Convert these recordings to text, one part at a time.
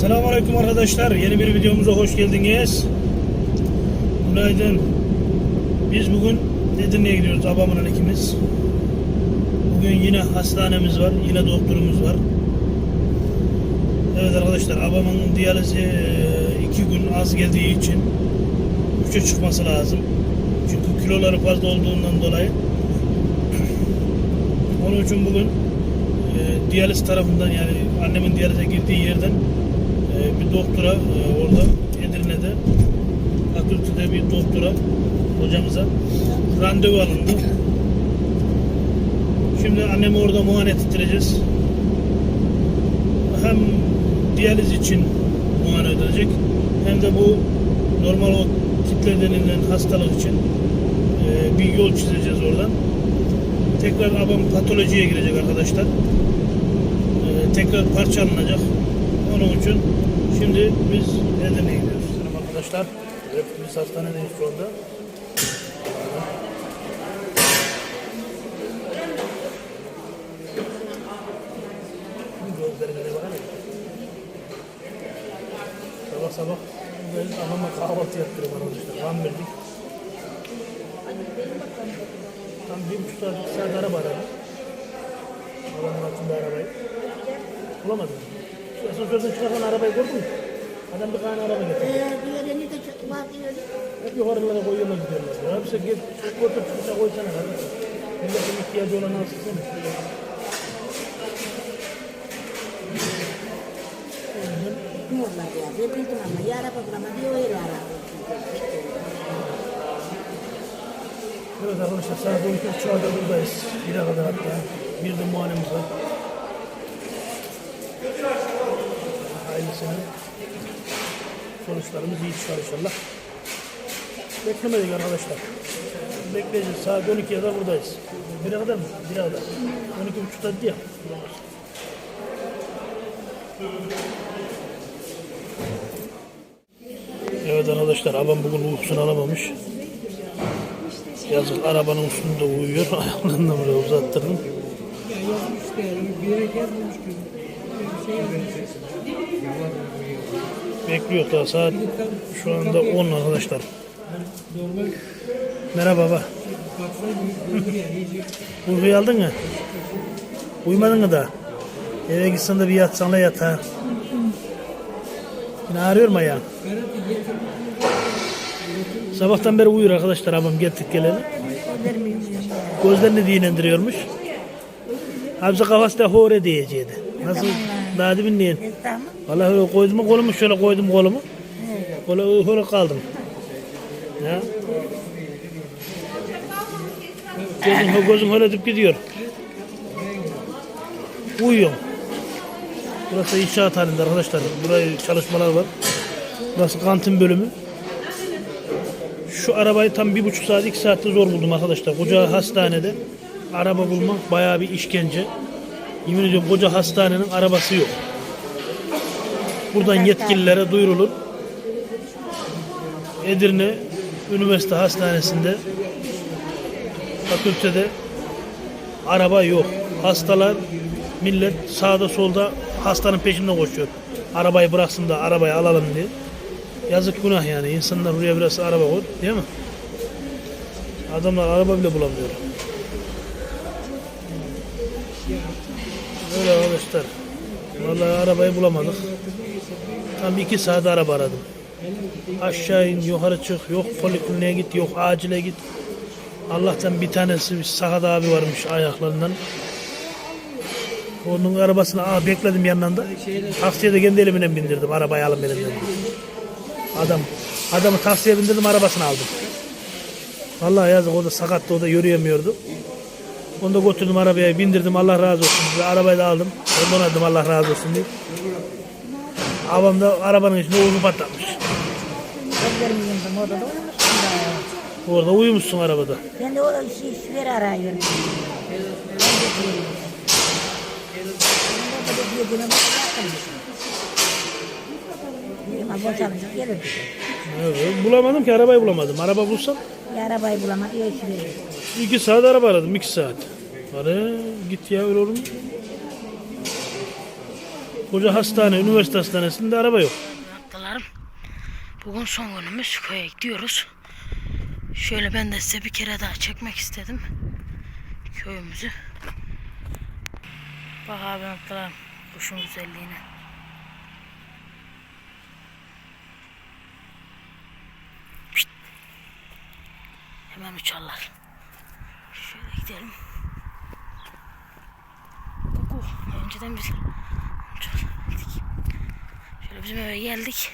Selamünaleyküm arkadaşlar. Yeni bir videomuza hoş geldiniz. Günaydın. Biz bugün Edirne'ye gidiyoruz babamla ikimiz. Bugün yine hastanemiz var. Yine doktorumuz var. Evet arkadaşlar babamın diyalizi e, iki gün az geldiği için üçe çıkması lazım. Çünkü kiloları fazla olduğundan dolayı. Onun için bugün e, diyaliz tarafından yani annemin diyalize girdiği yerden bir doktora e, orada Edirne'de fakültede bir doktora hocamıza randevu alındı. Şimdi annemi orada muayene ettireceğiz. Hem diyaliz için muayene edilecek hem de bu normal o kitle denilen hastalık için e, bir yol çizeceğiz oradan. Tekrar abam patolojiye girecek arkadaşlar. Ee, tekrar parça alınacak. Onun için şimdi biz Edirne'ye gidiyoruz. Selam arkadaşlar. Biz hastanedeyiz şu anda. Sabah sabah ben anama kahvaltı yaptırıyorum arkadaşlar. Ram verdik. Tam bir buçuk saat, iki saat araba aradım. Adamın altında arabayı. Bulamadım. Asansörden çıkarken arabayı gördün mü? Adam bir tane araba getirdi. Eğer diğerini de çıkmak diyor. Hep yukarılara koyuyorlar gidiyorlar. Ya hepsi git, otur çıkışa koysana kardeşim. Milletin ihtiyacı olan alsın. Diyorlar ya. Ben bildim ama ya araba bulamadı ya öyle araba. Evet arkadaşlar saat 12 şu anda buradayız. Bire kadar hatta. Bir de muayenemiz var. Hayırlısını. Sonuçlarımız iyi çıkar inşallah. Beklemedik arkadaşlar. Bekleyeceğiz. Saat 12'ye kadar buradayız. Bire kadar mı? Bire kadar. 12.30'da dedi ya. Evet arkadaşlar abam bugün uykusunu alamamış. Yazık arabanın üstünde uyuyor. Ayağını da buraya uzattırdım. Bekliyor daha saat şu anda 10 arkadaşlar. Merhaba baba. Uykuyu aldın mı? Uyumadın mı daha? Eve gitsen de bir yatsan da yat ha. Yine ağrıyor mu? Sabahtan beri uyuyor arkadaşlar abam gittik geleli. Gözlerini dinlendiriyormuş. Hamza kafası da hore diyeceğiydi. Nasıl? Daha demin neyin? E, Tamam. Vallahi öyle koydum kolumu şöyle koydum kolumu. Böyle öyle kaldım. Ya. Gözüm, gözüm öyle edip gidiyor. Uyuyorum. Burası inşaat halinde arkadaşlar. Burayı çalışmalar var. Burası kantin bölümü. Şu arabayı tam bir buçuk saat, iki saatte zor buldum arkadaşlar. Koca hastanede araba bulmak bayağı bir işkence. Yemin ediyorum koca hastanenin arabası yok. Buradan yetkililere duyurulur. Edirne Üniversite Hastanesi'nde fakültede araba yok. Hastalar millet sağda solda hastanın peşinden koşuyor. Arabayı bıraksın da arabayı alalım diye. Yazık günah yani. İnsanlar buraya biraz araba koy değil mi? Adamlar araba bile bulamıyor. Öyle arkadaşlar. Vallahi arabayı bulamadık. Tam iki saat araba aradım. Aşağı in, yukarı çık, yok polikliniğe git, yok acile git. Allah'tan bir tanesi bir Sahat abi varmış ayaklarından. Onun arabasını aa, bekledim yanında. Taksiye de kendi elimle bindirdim. Arabayı alın benim dedim. Adam, adamı taksiye bindirdim arabasını aldım. Vallahi yazık o da sakattı o da yürüyemiyordu. Onu da götürdüm arabaya bindirdim Allah razı olsun. diye. Arabayı da aldım. Ondan aldım Allah razı olsun diye. Babam da arabanın içinde uyku patlatmış. Gözlerimi yumdum. Orada da uyumuşsun da. Orada uyumuşsun arabada. Ben de o işi işleri arıyorum. Ben de bir günüm yakınmışım. Dedim, "Ha, boşanacak gelir dedi. Evet, bulamadım ki arabayı bulamadım. Araba bulsam Ya arabayı bulamadı ya işi verir. iki saat araba aradım. iki saat. Hadi git ya öyle olur mu? Koca hastane, üniversite hastanesinde araba yok. Noktalarım. Bugün son günümüz köye gidiyoruz. Şöyle ben de size bir kere daha çekmek istedim. Köyümüzü. Bak abi noktalarım. Kuşun güzelliğine. Hemen uçarlar. Şöyle gidelim. Kuku. Önceden biz uçarlar. Şöyle bizim eve geldik.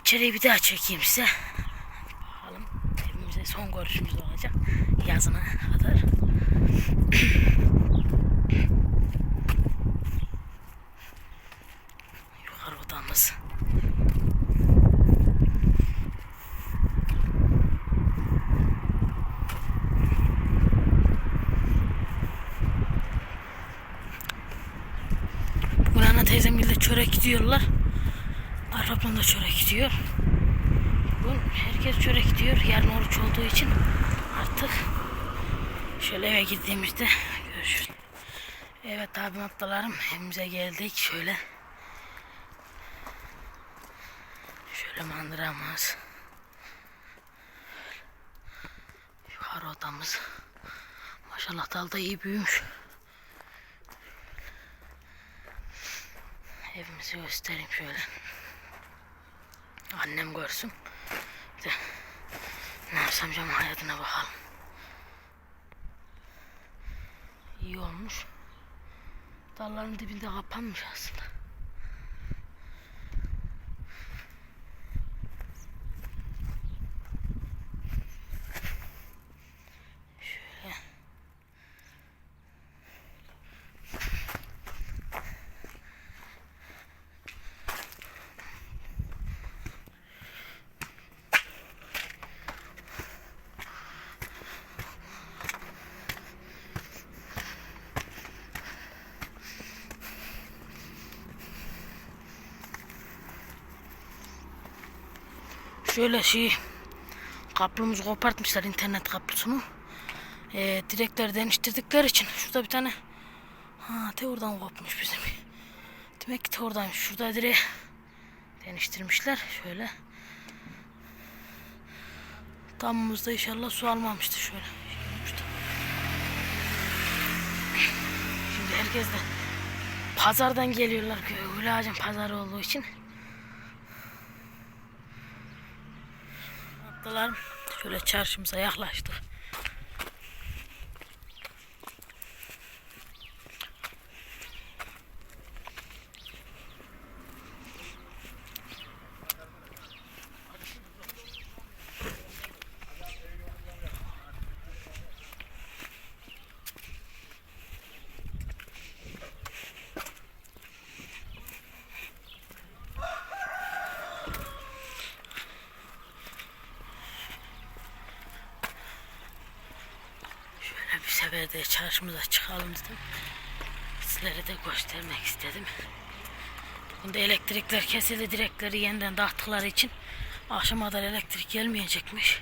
İçeriği bir daha çekeyim size. Bakalım evimize son görüşümüz olacak. Yazına kadar. Yukarı odamız. Bugün ana teyzem de çörek gidiyorlar. Arabam da çörek gidiyor. Bugün herkes çörek gidiyor. Yarın oruç olduğu için artık şöyle eve gittiğimizde görüşürüz. Evet abi ablalarım evimize geldik şöyle. Şöyle mandıramız. Yukarı odamız. Maşallah dal da iyi büyümüş. Evimizi göstereyim şöyle. Annem görsün. De Nefes amcamın hayatına bakalım. İyi olmuş. Dalların dibinde kapanmış aslında. Şöyle şey kaplımızı kopartmışlar internet kablosunu. Ee, direkleri değiştirdikleri için şurada bir tane ha te oradan kopmuş bizim. Demek ki te oradan şurada direği değiştirmişler şöyle. Damımızda inşallah su almamıştı şöyle. Şimdi herkes de pazardan geliyorlar. Gülağacın pazarı olduğu için. Ablalarım şöyle çarşımıza yaklaştık. Şöyle bir sefer de çarşımıza çıkalım dedim. Sizlere de göstermek istedim. Bunda elektrikler kesildi. Direkleri yeniden dağıttıkları için akşama elektrik gelmeyecekmiş.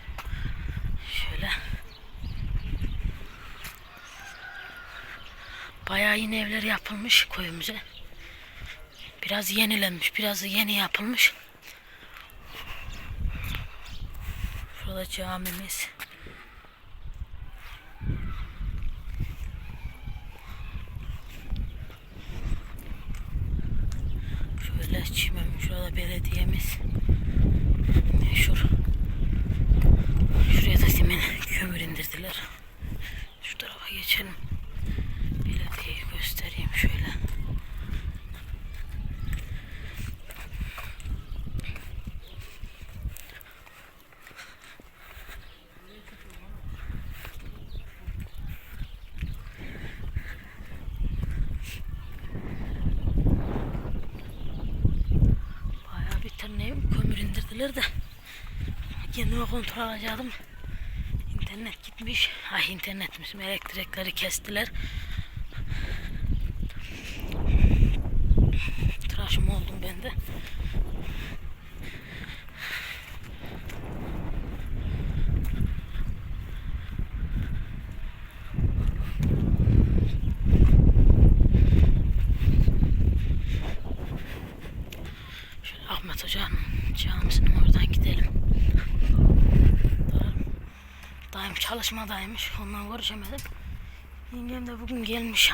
Şöyle. Bayağı yeni evler yapılmış köyümüze. Biraz yenilenmiş, biraz yeni yapılmış. Şurada camimiz. Şöyle çimem şurada belediyemiz meşhur. Şuraya da hemen kömür indirdiler. Şu tarafa geçelim. Belediyeyi göstereyim şöyle. Bayağı bir tane kömür indirdiler de kontrol alacaktım. İnternet gitmiş. Ay internetmiş. Elektrikleri kestiler. Tıraşım oldum ben de. Ahmet Hoca'nın camisinin oradan gidelim. Dayım çalışmadaymış. Ondan görüşemedim. Yengem de bugün gelmiş.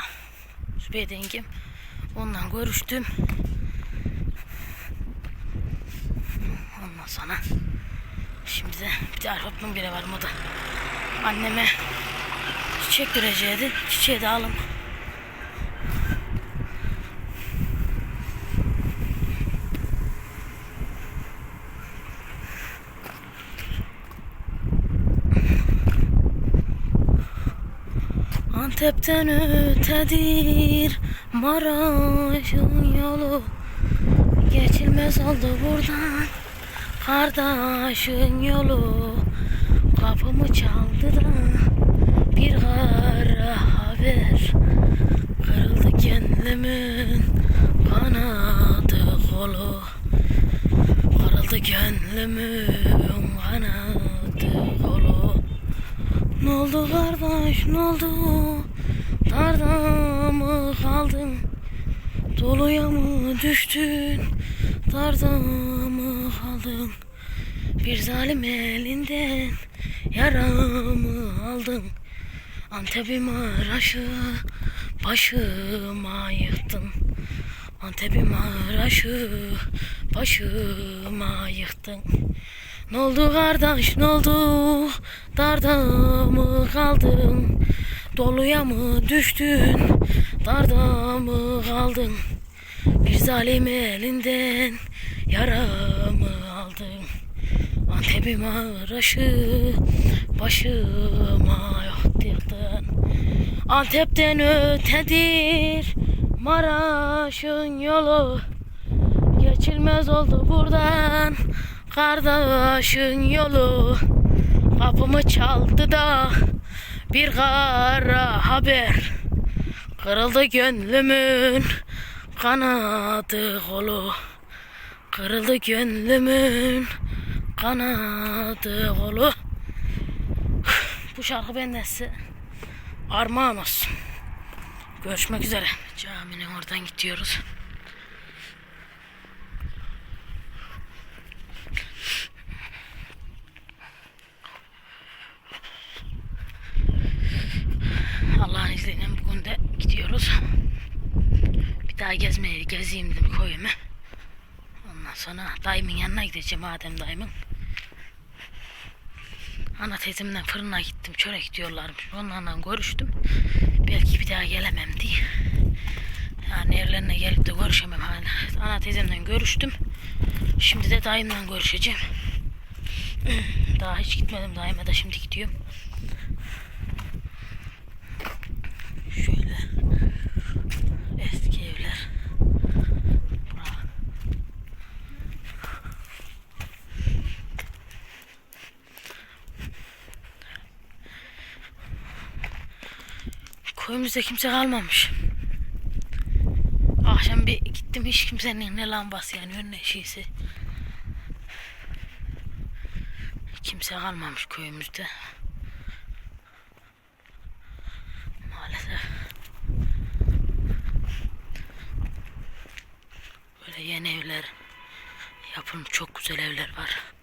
Zübeyde yengem. Ondan görüştüm. Ondan sonra şimdi de bir de arabamın biri var o da anneme çiçek vereceğiydi. Çiçeği de alın. Antep'ten ötedir Maraş'ın yolu. Geçilmez oldu buradan Kardeşin yolu. Kapımı çaldı da Bir kara haber. Kırıldı gönlümün Kanadı kolu. Kırıldı gönlümün Kanadı ne oldu kardeş ne oldu? Darda mı kaldın? Doluya mı düştün? Darda mı kaldın? Bir zalim elinden yaramı aldın. Antep'i Maraş'ı başıma yıktın. Antep'i Maraş'ı başıma yıktın. Ne oldu kardeş ne oldu? Darda mı kaldın? Doluya mı düştün? Darda mı kaldın? Bir zalim elinden yaramı aldın. Antep'i Maraş'ı başıma yıktın. Antep'ten ötedir Maraş'ın yolu Geçilmez oldu buradan Kardeşin yolu. Kapımı çaldı da Bir kara haber. Kırıldı gönlümün Kanadı kolu. Kırıldı gönlümün Kanadı kolu. Bu şarkı benden size Armağan olsun. Görüşmek üzere. Caminin oradan gidiyoruz Allah'ın izniyle bugün de gidiyoruz. Bir daha gezmeye gezeyim dedim koyumu. Ondan sonra dayımın yanına gideceğim Adem dayımın. Ana teyzemden fırına gittim. Çörek diyorlarmış. Onlarla görüştüm. Belki bir daha gelemem diye. Yani evlerine gelip de görüşemem hala. Ana teyzemden görüştüm. Şimdi de dayımla görüşeceğim. Daha hiç gitmedim dayıma da şimdi gidiyorum. Şöyle eski evler. Bura. Köyümüzde kimse kalmamış. Akşam bir gittim hiç kimsenin ne lambası yani önüne şeysi. Kimse kalmamış köyümüzde. Maalesef. Böyle yeni evler yapılmış çok güzel evler var.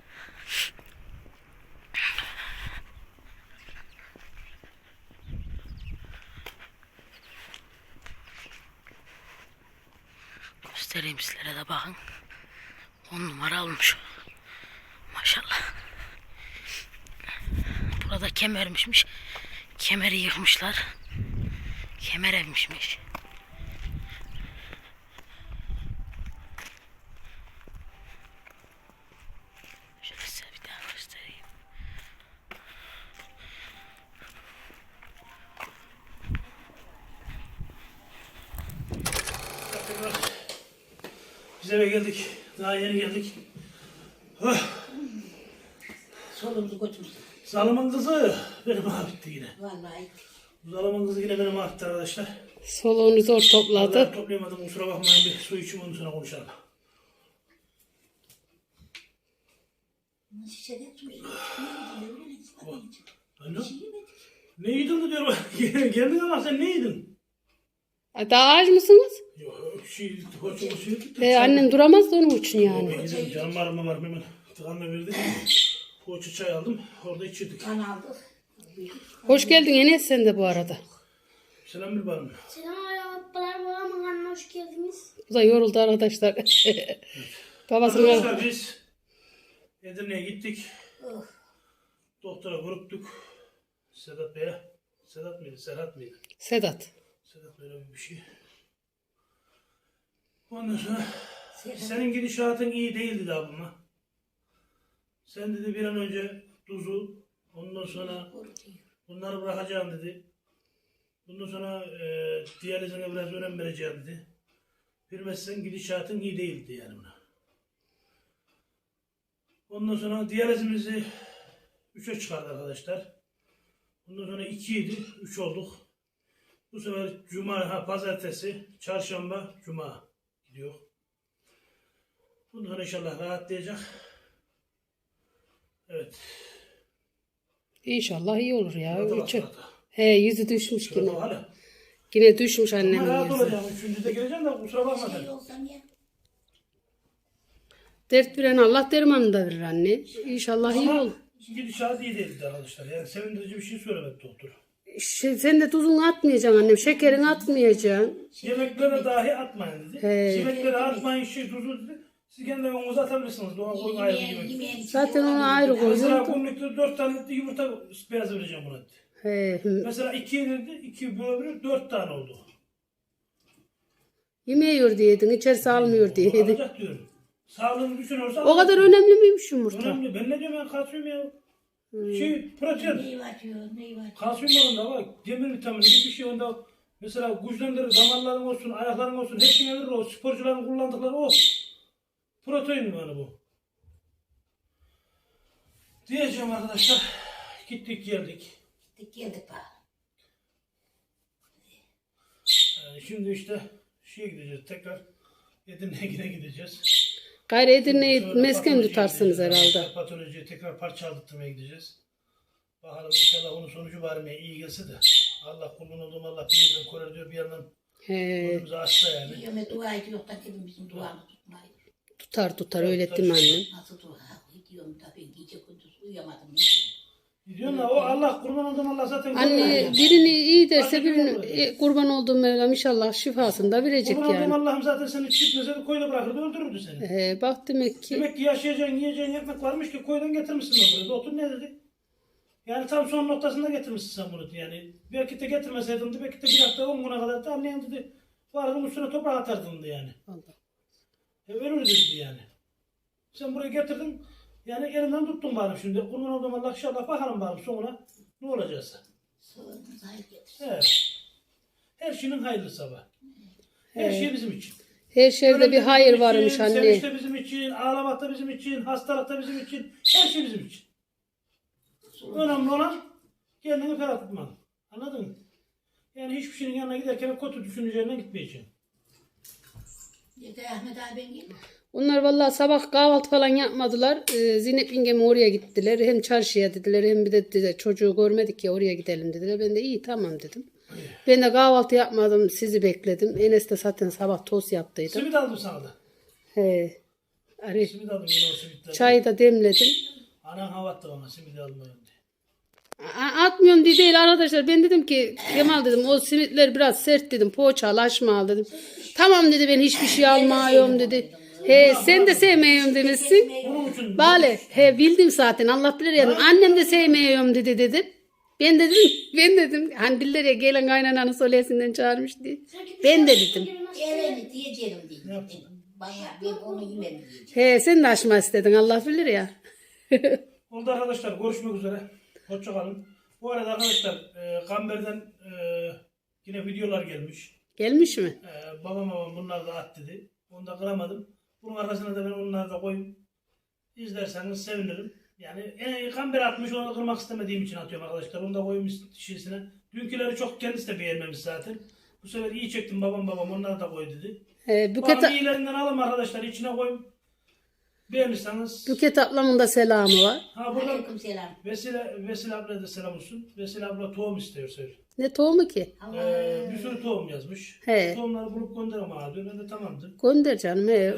Göstereyim sizlere de bakın. 10 numara olmuş. Maşallah. Burada kemermişmiş. Kemeri yıkmışlar. Kemer evmişmiş. Şöyle size bir daha göstereyim. Biz eve geldik. Daha yeni geldik. Oh, Solumuzu götürdük. Zalımın kızı benim mahvetti yine. Vallahi. Zalımın kızı yine beni mahvetti arkadaşlar. Soluğunu zor topladı. Vallahi toplayamadım kusura bakmayın bir su içeyim ondan sonra konuşalım. Ne yedin diyorum. Gelmeye bak sen ne yedin? Daha aç mısınız? Yok şey, hoşuma şey gitti. E, annem duramaz da onun için yani. Canım arama var hemen tıkanla verdi. Poğaça çay aldım. Orada içirdik. Kan aldık. Hoş geldin Enes sen de bu arada. Selam bir bana. Selam ablalar, babam, anne hoş geldiniz. Bu da yoruldu arkadaşlar. Babasına Arkadaşlar biz Edirne'ye gittik. Doktora gruptuk. Sedat Bey'e. Sedat mıydı? Serhat mıydı? Sedat. Sedat böyle bir şey. Ondan sonra senin gidişatın iyi değildi de abima. Sen dedi bir an önce tuzu ondan sonra bunları bırakacağım dedi. Bundan sonra e, diyalizine biraz önem vereceğim dedi. Bilmezsen gidişatın iyi değildi yani buna. Ondan sonra diyalizimizi 3'e çıkardı arkadaşlar. Ondan sonra 2 idi, 3 olduk. Bu sefer cuma, ha, pazartesi, çarşamba, cuma gidiyor. Bundan inşallah rahatlayacak. Evet. İnşallah iyi olur ya. Üçü. He yüzü düşmüş Şöyle yine. hala. Yine düşmüş Ama annemin rahat yüzü. olacağım. Üçüncüde geleceğim de kusura bakma. Şey olsam ya. Dert veren Allah dermanını da verir anne. İnşallah iyi Ama olur. gidişat iyi değildi arkadaşlar. Yani sevindirici bir şey söylemedi doktor. Şey, sen de tuzunu atmayacaksın annem. Şekerini atmayacaksın. Yemeklere dahi atmayın dedi. He. Yemeklere atmayın şey tuzu dedi. Siz kendi evinizde atabilirsiniz. Doğa koyun ayrı yemek. yemeğe Zaten onu ayrı Mesela koydum. günlükte dört tane de yumurta beyaz vereceğim buna dedi. He. Mesela iki dedi, iki bölü dört tane oldu. Yemiyor diyedin, içerisi almıyor diyedin. Alacak diyorum. Sağlığını düşünürsen O kadar önemli miymiş yumurta? önemli. Ben ne diyorum ben kalsiyum ya. Şey protein. Neyi atıyor, neyi atıyor. Kalsiyum var onda var. Demir vitamini gibi bir şey onda. Mesela güçlendirir damarların olsun, ayakların olsun, her şeyine verir o. Sporcuların kullandıkları o. Protein yani bu. Diyeceğim arkadaşlar. Gittik geldik. Gittik geldik bak. Ee, şimdi işte şeye gideceğiz tekrar. Edirne'ye gideceğiz. Gayrı Edirne'yi mesken tutarsınız herhalde. Patolojiye tekrar parça aldırtmaya gideceğiz. Bakalım inşallah onun sonucu var mı iyi gelse de. Allah kulun olduğum Allah bir yerden korar diyor bir yandan He, önümüze açsa yani. Diyorum dua ediyor da dedim bizim duamı tutmayı. tutar tutar öğrettim annem. Nasıl dua ediyorum da ben gece gündüz uyuyamadım. Diyorsun da o Allah kurban olduğum Allah zaten koruyor Anne birini iyi derse Başka birini bir e, kurban olduğum Mevlam inşallah şifasını da verecek Kurban olduğum yani. Allah'ım zaten seni çıkmasa koyda bırakırdı öldürürdü seni. He, bak demek ki Demek ki yaşayacağın yiyeceğin ekmek varmış ki koydan getirmişsin onu buraya. Otur ne dedi? Yani tam son noktasında getirmişsin sen bunu yani. Belki de getirmeseydin de belki de bir hafta on güne kadar da anlayan dedi. Vardın üstüne toprak atardın dedi yani. Allah. E ölür dedi yani. Sen buraya getirdin. Yani elinden tuttun bari şimdi. Kurban olduğum Allah inşallah bakalım bari sonuna ne olacaksa. Sığınız hayır getirsin. Evet. Her şeyin hayırlısı sabah. Her şey bizim için. her şeyde bir Ölümde hayır bizim varmış için, anne. Sevinçte bizim için, ağlamakta bizim için, hastalıkta bizim için, her şey bizim için. Önemli olan kendini ferah tutman. Anladın mı? Yani hiçbir şeyin yanına giderken kötü düşüneceğinden gitmeyeceksin. Yeter Ahmet abi ben geldim. Onlar vallahi sabah kahvaltı falan yapmadılar. Ee, Zeynep yengem oraya gittiler. Hem çarşıya dediler hem bir de dediler, çocuğu görmedik ya oraya gidelim dediler. Ben de iyi tamam dedim. Ben de kahvaltı yapmadım sizi bekledim. Enes de zaten sabah tost yaptıydı. Simit aldım sana da. He. Ari, Simit aldım yine o simitler. çayı da demledim. Anan hava attı bana simit almayın diye. A- Atmıyorum diye değil arkadaşlar. Ben dedim ki Kemal dedim o simitler biraz sert dedim. Poğaçalaşma al dedim. Tamam dedi ben hiçbir şey almıyorum dedi. He sen de sevmiyorum demişsin. Bale he bildim zaten Allah bilir yani. Annem de sevmiyorum dedi dedim. Ben dedim ben dedim hani diller ya gelen kaynananın solesinden çağırmış diye. Ben de dedim. Geleni diyeceğim diye. Bana ben onu yemem diyeceğim. He sen de açma istedin Allah bilir ya. Oldu arkadaşlar görüşmek üzere. Hoşça kalın. Bu arada arkadaşlar e, Kamber'den e, yine videolar gelmiş. Gelmiş mi? Ee, babam babam bunlar da at dedi. Onu da kıramadım. Bunun arkasına da ben onları da koyayım. İzlerseniz sevinirim. Yani en kamber atmış onu kırmak istemediğim için atıyorum arkadaşlar. Onu da koyayım şişesine. Dünküleri çok kendisi de beğenmemiş zaten. Bu sefer iyi çektim babam babam onları da koy dedi. He, Büket, Bakalım iyilerinden alalım arkadaşlar içine koyayım. Beğenirseniz. Büket ablamın da selamı var. Ha burada Aleyküm selam. Vesile, Vesile abla da selam olsun. Vesile abla tohum istiyor söyle. Ne tohumu ki? Ee, bir sürü tohum yazmış. He. Tohumları bulup gönderim abi. Ben de tamamdır. Gönder canım. He.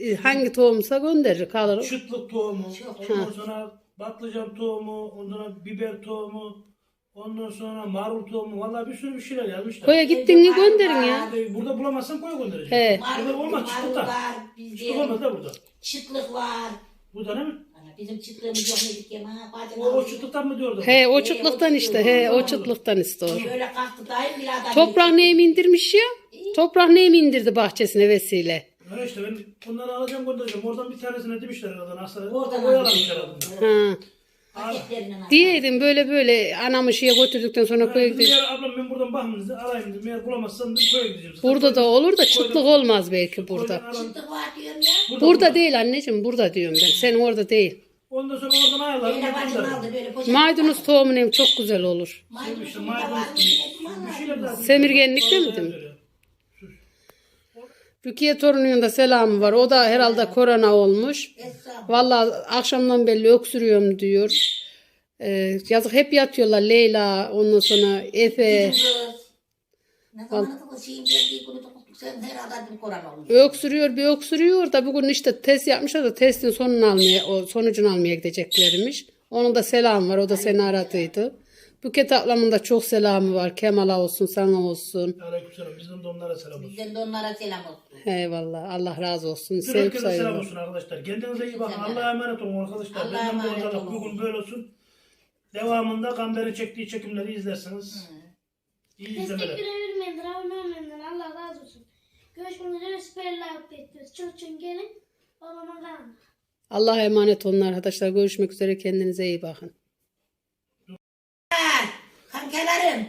E, Hangi tohumsa gönderir kalır. Çıtlık tohumu, ondan sonra patlıcan tohumu, ondan sonra biber tohumu, ondan sonra marul tohumu. Vallahi bir sürü bir şeyler yazmışlar. Koya gittin mi gönderin ya. Ee, Burada bulamazsan koya göndereceğim. He. Burada olmaz çıtlıkta. var, Çıtlık olmaz da burada. çıtlık var. Burada ne mi? Ana, Bizim çıtlığımız yok dedik ya. Ha, bacım O, o çıtlıktan mı diyordu? He o çıtlıktan işte. He o çıtlıktan işte o. Böyle kalktı dayım bir adam. Toprak neyimi indirmiş ya? Toprak neyimi indirdi bahçesine vesile. Öyle işte ben bunları alacağım göndereceğim. Oradan bir tanesine demişler herhalde. Asla Oradan oyalamış herhalde. Ha. Paketlerinden. Diyeydin böyle böyle anamı şeye götürdükten sonra koya Dedim, eğer ablam ben buradan bakmayayım dedi. Arayayım dedim. Eğer bulamazsam dedim koya gideceğim. Burada da olur da çıtlık olmaz belki burada. Aran- Çıtlık var diyorum ya. Burada değil anneciğim burada diyorum ben. Sen orada değil. Ondan sonra oradan ayarlarım. Böyle bacım aldı böyle poşet. Maydanoz tohumu nem çok güzel olur. Maydanoz İşte da maydanoz var. gibi. Bir şeyler daha. Semirgenlikte mi değil mi? Rukiye torununun da selamı var. O da herhalde korona olmuş. Vallahi akşamdan belli öksürüyorum diyor. Ee, yazık hep yatıyorlar Leyla ondan sonra Efe. Ne zaman sen herhalde bir olmuş. Öksürüyor bir öksürüyor da bugün işte test yapmışlar da testin sonunu almaya, o sonucunu almaya gideceklermiş. Onun da selam var. O da seni aradıydı. Buket ablamın da çok selamı var. Kemal'a olsun, sana olsun. Aleykümselam. Bizim de onlara selam olsun. Bizden de onlara selam olsun. Eyvallah. Allah razı olsun. Bütün Sevip herkese selam sayılır. olsun arkadaşlar. Kendinize iyi bakın. Allah'a emanet olun arkadaşlar. Allah'a Benden bu emanet ortalık olun. bugün böyle olsun. Devamında Gamber'in çektiği çekimleri izlersiniz. İyi Destek izlemeler. verebilmeyenler, abone olmayanlar Allah razı olsun. Görüşmek üzere. Süperler bekliyoruz. Çok çok gelin. Babama kalın. Allah'a emanet olun arkadaşlar. Görüşmek üzere. Kendinize iyi bakın. Ha, Kankalarım.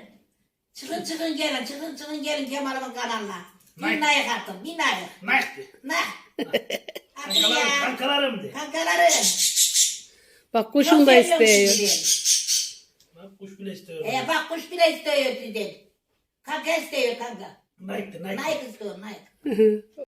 Çıkın çıkın gelin, çıkın çıkın gelin Kemal'ımın kanalına. Bin like attım, bin like. Nakti. Nah. Hadi Kankalarım, ya. kankalarım de. Kankalarım. Bak kuşun da istiyor. Bak kuş bile istiyor. E bak kuş bile istiyor sizden. Kanka istiyor kanka. Nakti, nakti. Nike istiyor, Nike.